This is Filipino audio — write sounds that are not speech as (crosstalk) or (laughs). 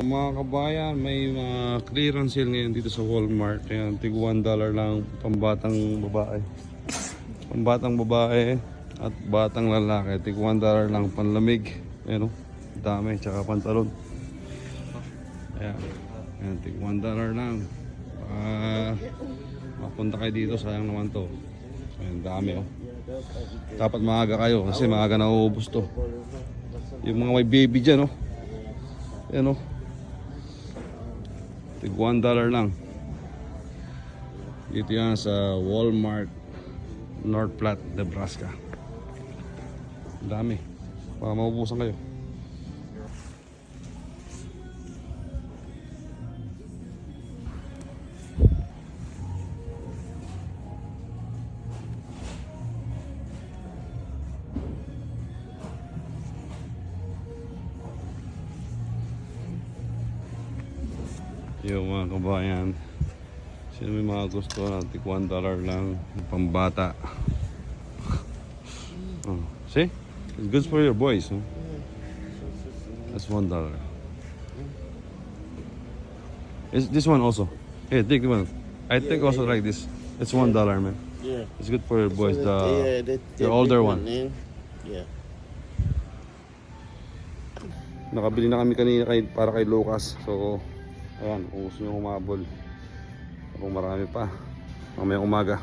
Mga kabayan, may mga clearance sale ngayon dito sa Walmart. Ayan, tig 1 dollar lang pambatang babae. Pambatang babae at batang lalaki. Tig 1 dollar lang panlamig. Ayan o, dami. Tsaka pantalon. Ayan, ayan tig 1 dollar lang. Ah, mapunta kayo dito, sayang naman to. Ayan, dami oh. Dapat maaga kayo kasi maaga na uubos to. Yung mga may baby dyan oh. Ayan oh. Tig 1 dollar lang. Dito yan sa Walmart, North Platte, Nebraska. Ang Dami. Baka maubusan kayo. Yung mga kabayan. Sino may mga gusto na tig 1 dollar lang yung pambata. (laughs) oh, see? It's good for your boys. Huh? That's 1 dollar. Is this one also? Here, take one. I think also like this. It's 1 dollar, man. Yeah. It's good for your boys. So The yeah, the, the older one. eh? Yeah. Nakabili na kami kanina kay, para kay Lucas. So, ayan, kung gusto nyo humabol. Kung marami pa. Mamayang umaga.